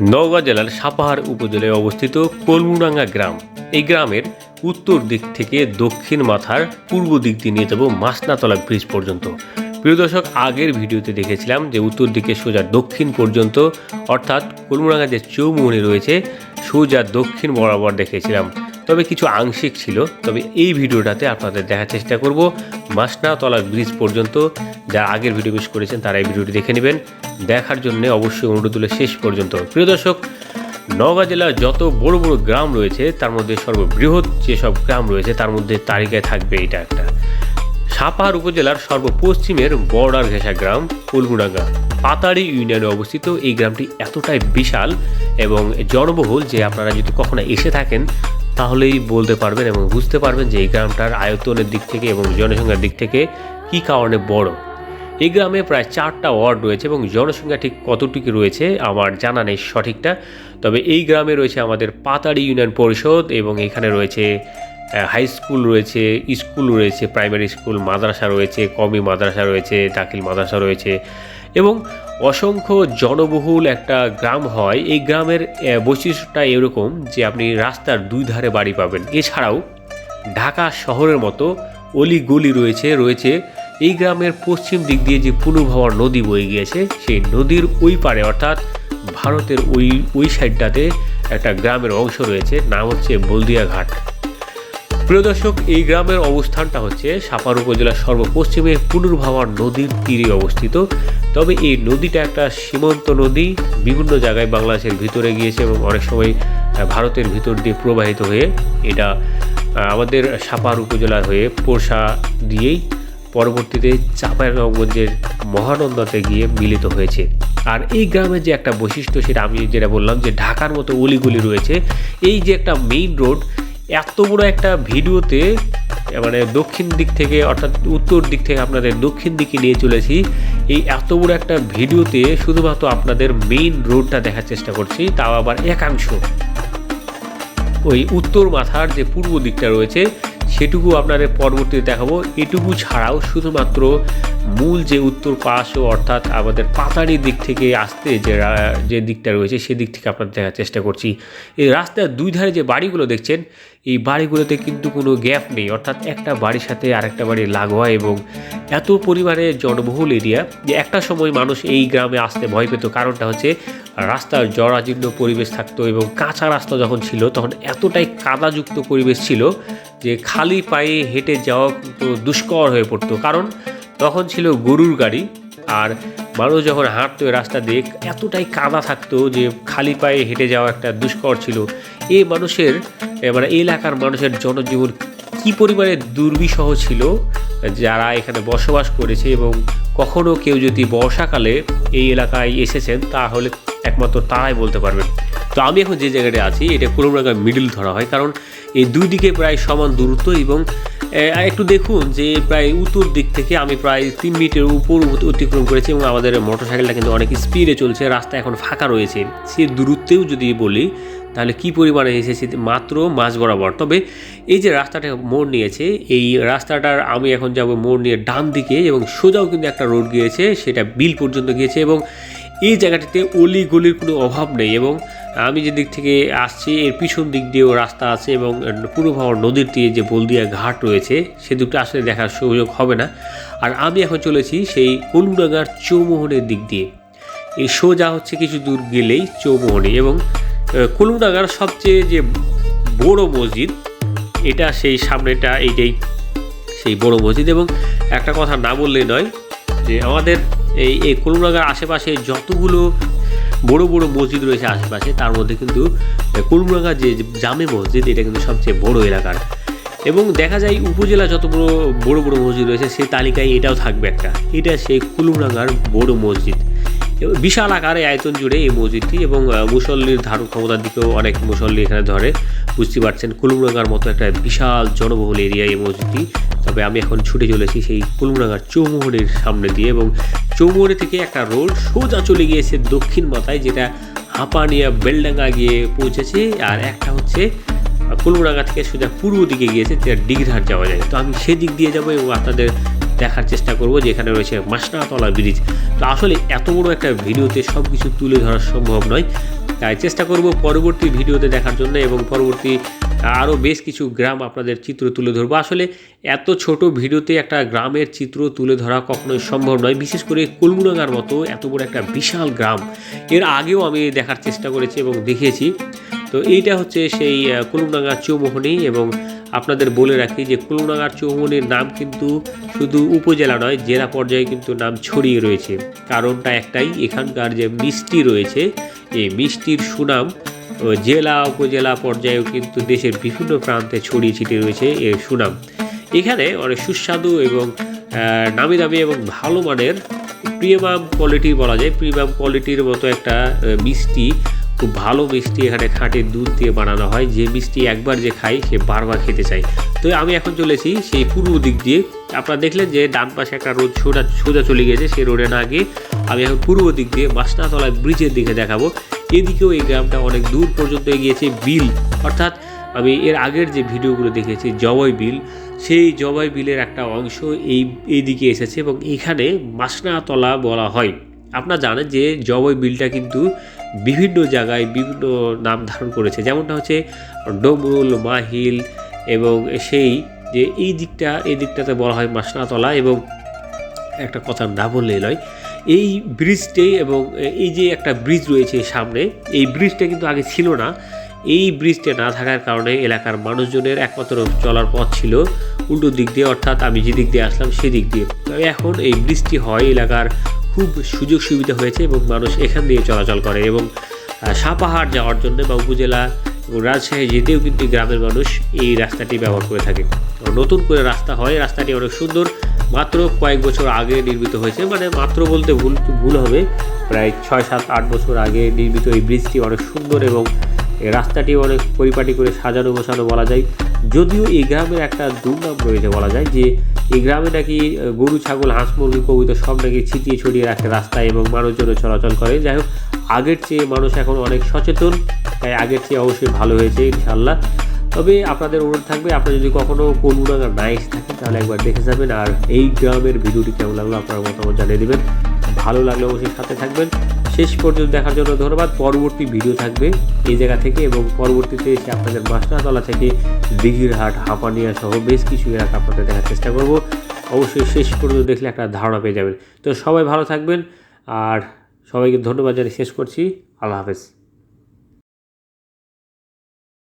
নওগাঁ জেলার সাপাহার উপজেলায় অবস্থিত কলমুডাঙ্গা গ্রাম। এই গ্রামের উত্তর দিক থেকে দক্ষিণ মাথার পূর্ব দিক দিয়ে নিয়ে যাব মাসনাতলা ব্রিজ পর্যন্ত। প্রিয় দর্শক, আগের ভিডিওতে দেখেছিলাম যে উত্তর দিকে সোজা দক্ষিণ পর্যন্ত, অর্থাৎ কলমুডাঙ্গা যে চৌমুহনি রয়েছে, সোজা দক্ষিণ বরাবর দেখেছিলাম। তবে কিছু আংশিক ছিল। তবে এই ভিডিওটাতে আপনাদের দেখার চেষ্টা করব, মাসনাতলা ব্রিজ পর্যন্ত। যারা আগের ভিডিও মিস করেছেন, তারা এই ভিডিওটি দেখে নেবেন। দেখার জন্য অবশ্যই অনুরোধ তুলে শেষ পর্যন্ত। প্রিয় দর্শক, নওগাঁ জেলার যত বড় বড় গ্রাম রয়েছে, তার মধ্যে সর্ববৃহৎ যেসব গ্রাম রয়েছে, তার মধ্যে তালিকায় থাকবে এটা একটা। সাপাহার উপজেলার সর্বপশ্চিমের বর্ডার ঘেঁষা গ্রাম কুলমুডাঙ্গা পাতাড়ি ইউনিয়নে অবস্থিত এই গ্রামটি এতটাই বিশাল এবং জনবহুল যে আপনারা যদি কখনো এসে থাকেন তাহলেই বলতে পারবেন এবং বুঝতে পারবেন যে এই গ্রামটার আয়তনের দিক থেকে এবং জনসংখ্যার দিক থেকে কী কারণে বড়। এই গ্রামে প্রায় চারটা ওয়ার্ড রয়েছে এবং জনসংখ্যা ঠিক কতটুকু রয়েছে আমার জানা নেই সঠিকটা। তবে এই গ্রামে রয়েছে আমাদের পাতাড়ি ইউনিয়ন পরিষদ এবং এখানে রয়েছে হাই স্কুল রয়েছে স্কুল রয়েছে প্রাইমারি স্কুল মাদ্রাসা রয়েছে, কমি মাদ্রাসা রয়েছে, দাখিল মাদ্রাসা রয়েছে এবং অসংখ্য জনবহুল একটা গ্রাম হয়। এই গ্রামের বৈশিষ্ট্যটা এরকম যে আপনি রাস্তার দুই ধারে বাড়ি পাবেন। এছাড়াও ঢাকা শহরের মতো অলি গলি রয়েছে রয়েছে এই গ্রামের পশ্চিম দিক দিয়ে যে পুনর্ভবার নদী বয়ে গিয়েছে, সেই নদীর ওই পারে অর্থাৎ ভারতের ওই ওই সাইডটাতে একটা গ্রামের অংশ রয়েছে, নাম হচ্ছে বলদিয়া ঘাট। প্রিয় দর্শক, এই গ্রামের অবস্থানটা হচ্ছে সাপার উপজেলার সর্বপশ্চিমে পুনর্ভাবার নদীর তীরে অবস্থিত। তবে এই নদীটা একটা সীমান্ত নদী। বিভিন্ন জায়গায় বাংলাদেশের ভিতরে গিয়েছে এবং অনেক সময় ভারতের ভিতর দিয়ে প্রবাহিত হয়ে এটা আমাদের সাপার উপজেলা হয়ে পোষা দিয়েই পরবর্তীতে চাঁপাইনবাবগঞ্জের মহানন্দাতে গিয়ে মিলিত হয়েছে। আর এই গ্রামের যে একটা বৈশিষ্ট্য, সেটা আমি যেটা বললাম যে ঢাকার মতো অলিগুলি রয়েছে, এই যে একটা মেইন রোড এত বড় একটা ভিডিওতে মানে দক্ষিণ দিক থেকে, অর্থাৎ উত্তর দিক থেকে আপনাদের দক্ষিণ দিকে নিয়ে চলেছি। এই এত বড় একটা ভিডিওতে শুধুমাত্র আপনাদের মেইন রোডটা দেখার চেষ্টা করছি, তাও আবার একাংশ। ওই উত্তর মাথার যে পূর্ব দিকটা রয়েছে, সেটুকু আপনাদের পরবর্তীতে দেখাবো। এটুকু ছাড়াও শুধুমাত্র মূল যে উত্তর পাশ অর্থাৎ আমাদের পাতাড়ির দিক থেকে আসতে যে যে দিকটা রয়েছে সেদিক থেকে আপনাদের দেখার চেষ্টা করছি। এই রাস্তার দুই ধারে যে বাড়িগুলো দেখছেন, এই বাড়িগুলোতে কিন্তু কোনো গ্যাপ নেই। অর্থাৎ একটা বাড়ির সাথে আরেকটা বাড়ি লাগোয়া এবং এত পরিমাণে জনবহুল এরিয়া যে একটা সময় মানুষ এই গ্রামে আসতে ভয় পেত। কারণটা হচ্ছে রাস্তার জরাজীর্ণ পরিবেশ থাকতো এবং কাঁচা রাস্তা যখন ছিল তখন এতটাই কাদাযুক্ত পরিবেশ ছিল যে খালি পায়ে হেঁটে যাওয়া কিন্তু দুষ্কর হয়ে পড়তো। কারণ তখন ছিল গরুর গাড়ি, আর মানুষ যখন হাঁটতো রাস্তা দিয়ে এতটাই কাদা থাকতো যে খালি পায়ে হেঁটে যাওয়া একটা দুষ্কর ছিল। এই মানুষের মানে এলাকার মানুষের জনজীবন কি পরিমাণে দুর্বিষহ ছিল, যারা এখানে বসবাস করেছে এবং কখনো কেউ যদি বর্ষাকালে এই এলাকায় এসেছেন, তাহলে একমাত্র তারাই বলতে পারবেন। তো আমি এখন যে জায়গাটা আছি, এটা কুলমডাঙ্গা মিডিল ধরা হয়, কারণ এই দুই দিকে প্রায় সমান দূরত্ব এবং একটু দেখুন যে প্রায় উত্তর দিক থেকে আমি প্রায় তিন মিনিটের উপর অতিক্রম করেছি এবং আমাদের মোটরসাইকেলটা কিন্তু অনেক স্পিডে চলছে, রাস্তা এখন ফাঁকা রয়েছে। সে দূরত্বেও যদি বলি, তাহলে কি পরিমাণে এসেছি মাত্র মাঝ বরাবর? তবে এই যে রাস্তাটা মোড় নিয়েছে, এই রাস্তাটার আমি এখন যাব মোড় নিয়ে ডান দিকে এবং সোজাও কিন্তু একটা রোড গিয়েছে, সেটা বিল পর্যন্ত গিয়েছে এবং এই জায়গাটিতে অলি গলির কোনো অভাব নেই এবং আমি যে দিক থেকে আসছি, এর পিছন দিক দিয়েও রাস্তা আছে এবং পূর্ব ভাবার নদীর দিয়ে যে বলদিয়া ঘাট রয়েছে, সে দুটো আসলে দেখার সুযোগ হবে না। আর আমি এখন চলেছি সেই কলুডাঙ্গার চৌমোহনের দিক দিয়ে। এই সোজা হচ্ছে কিছু দূর গেলেই চৌমোহনে এবং কলুডাঙ্গার সবচেয়ে যে বড় মসজিদ, এটা সেই সামনেটা, এইটাই সেই বড় মসজিদ এবং একটা কথা না বললেই নয় যে আমাদের এই এই কলুডাঙ্গার আশেপাশে যতগুলো বড় বড় মসজিদ রয়েছে আশেপাশে, তার মধ্যে কিন্তু কলুডাঙ্গা যে জামে মসজিদ, এটা কিন্তু সবচেয়ে বড় এলাকার। এবং দেখা যায় উপজেলা যত বড় বড় বড় মসজিদ রয়েছে সেই তালিকায় এটাও থাকবে একটা। এটা সেই কুলুডাঙ্গার বড় মসজিদ। এবং বিশাল আকারে আয়তন জুড়ে এই মসজিদটি এবং মুসল্লির ধারণ ক্ষমতার দিকেও অনেক মুসল্লি এখানে ধরে। বুঝতে পারছেন কুলুমডাঙ্গার মতো একটা বিশাল জনবহুল এরিয়া এই মসজিদটি। তবে আমি এখন ছুটে চলেছি সেই কুলুমডাঙ্গার চৌমোহনের সামনে দিয়ে এবং চৌমোহনি থেকে একটা রোড সোজা চলে গিয়েছে দক্ষিণ মাথায়, যেটা হাঁপানিয়া বেলডাঙ্গা গিয়ে পৌঁছেছে। আর একটা হচ্ছে কুলুমডাঙ্গা থেকে সোজা পূর্ব দিকে গিয়েছে, যেটা ডিগরহাট যাওয়া যায়। তো আমি সেদিক দিয়ে যাব এবং আপনাদের দেখার চেষ্টা করব যে এখানে রয়েছে মাসনাতলা ব্রিজ। তো আসলে এত বড় একটা ভিডিওতে সব কিছু তুলে ধরা সম্ভব নয়। তাই চেষ্টা করব পরবর্তী ভিডিওতে দেখার জন্য এবং পরবর্তী আরও বেশ কিছু গ্রাম আপনাদের চিত্র তুলে ধরবো। আসলে এত ছোট ভিডিওতে একটা গ্রামের চিত্র তুলে ধরা কখনোই সম্ভব নয়। বিশেষ করে কুলমুনাগার মতো এত বড় একটা বিশাল গ্রাম। এর আগেও আমি দেখার চেষ্টা করেছি এবং দেখিয়েছি। তো এইটা হচ্ছে সেই কুলুমডাঙ্গা চৌমোহনী এবং আপনাদের বলে রাখি যে কুলুমডাঙ্গার চৌমোহনীর নাম কিন্তু শুধু উপজেলা নয়, জেলা পর্যায়ে কিন্তু নাম ছড়িয়ে রয়েছে। কারণটা একটাই, এখানকার যে মিষ্টি রয়েছে, এই মিষ্টির সুনাম জেলা, উপজেলা পর্যায়েও কিন্তু দেশের বিভিন্ন প্রান্তে ছড়িয়ে ছিটিয়ে রয়েছে এর সুনাম। এখানে অনেক সুস্বাদু এবং নামি দামি এবং ভালো মানের প্রিমিয়াম কোয়ালিটি বলা যায়। প্রিমিয়াম কোয়ালিটির মতো একটা মিষ্টি খুব ভালো মিষ্টি এখানে খাঁটের দুধ দিয়ে বানানো হয়। যে মিষ্টি একবার যে খাই, সে বারবার খেতে চাই। তো আমি এখন চলেছি সেই পূর্ব দিক দিয়ে। আপনারা দেখলেন যে ডান পাশে একটা রোড সোজা সোজা চলে গিয়েছে সেই রোডে না গিয়ে আমি এখন পূর্ব দিক দিয়ে মাসনাতলা ব্রিজের দিকে দেখাবো। এদিকেও এই গ্রামটা অনেক দূর পর্যন্ত এগিয়েছে বিল। অর্থাৎ আমি এর আগের যে ভিডিওগুলো দেখেছি, জবাই বিল, সেই জবাই বিলের একটা অংশ এই, এইদিকে এসেছে এবং এখানে মাসনাতলা বলা হয়। আপনারা জানেন যে জবাই বিলটা কিন্তু বিভিন্ন জায়গায় বিভিন্ন নাম ধারণ করেছে। যেমনটা হচ্ছে ডমরুল মাহিল এবং সেই যে এই দিকটা, এই দিকটাতে বলা হয় মাসনাতলা এবং একটা কথা না বললেই নয়, এই ব্রিজটাই এবং এই যে একটা ব্রিজ রয়েছে সামনে, এই ব্রিজটা কিন্তু আগে ছিল না। এই ব্রিজটা না থাকার কারণে এলাকার মানুষজনের একমাত্র চলার পথ ছিল উল্টো দিক দিয়ে, অর্থাৎ আমি যে দিক দিয়ে আসলাম সেদিক দিয়ে। তবে এখন এই ব্রিজটি হয় এলাকার খুব সুযোগ সুবিধা হয়েছে এবং মানুষ এখান দিয়ে চলাচল করে এবং সাপাহার যাওয়ার জন্য বা উপজেলা এবং রাজশাহী যেতেও কিন্তু গ্রামের মানুষ এই রাস্তাটি ব্যবহার করে থাকে। নতুন করে রাস্তা হয়, রাস্তাটি অনেক সুন্দর, মাত্র কয়েক বছর আগে নির্মিত হয়েছে মানে মাত্র বলতে ভুল ভুল হবে। প্রায় ছয় সাত আট বছর আগে নির্মিত এই ব্রিজটি অনেক সুন্দর এবং রাস্তাটি অনেক পরিপাটি করে সাজানো গোছানো বলা যায়। যদিও এই গ্রামের একটা দুর্নাম রয়েছে বলা যায় যে, এই গ্রামে নাকি গরু, ছাগল, হাঁস, মুরগি কবিতা সব নাকি ছিটিয়ে ছড়িয়ে রাখে রাস্তায় এবং মানুষজন চলাচল করে। যাই হোক, আগের চেয়ে মানুষ এখন অনেক সচেতন, তাই আগের চেয়ে অবশ্যই ভালো হয়েছে ইনশাল্লাহ তবে আপনাদের অনুরোধ থাকবে আপনারা যদি কখনো কোলমুনাগার না এসে থাকেন, তাহলে একবার দেখে যাবেন। আর এই গ্রামের ভিডিওটি কেমন লাগল আপনার মতামত জানিয়ে দেবেন। ভালো লাগলে অবশ্যই সাথে থাকবেন। শেষ পর্যন্ত দেখার জন্য ধন্যবাদ। পরবর্তী ভিডিও থাকবে এই জায়গা থেকে এবং পরবর্তীতে এসে আপনাদের মাস্টারতলা থেকে দিঘিরহাট, হাঁপানিয়া সহ বেশ কিছু এলাকা আপনাদের দেখার চেষ্টা করব। অবশ্যই শেষ পর্যন্ত দেখলে একটা ধারণা পেয়ে যাবেন। তো সবাই ভালো থাকবেন আর সবাইকে ধন্যবাদ জানিয়ে শেষ করছি। আল্লাহ হাফেজ।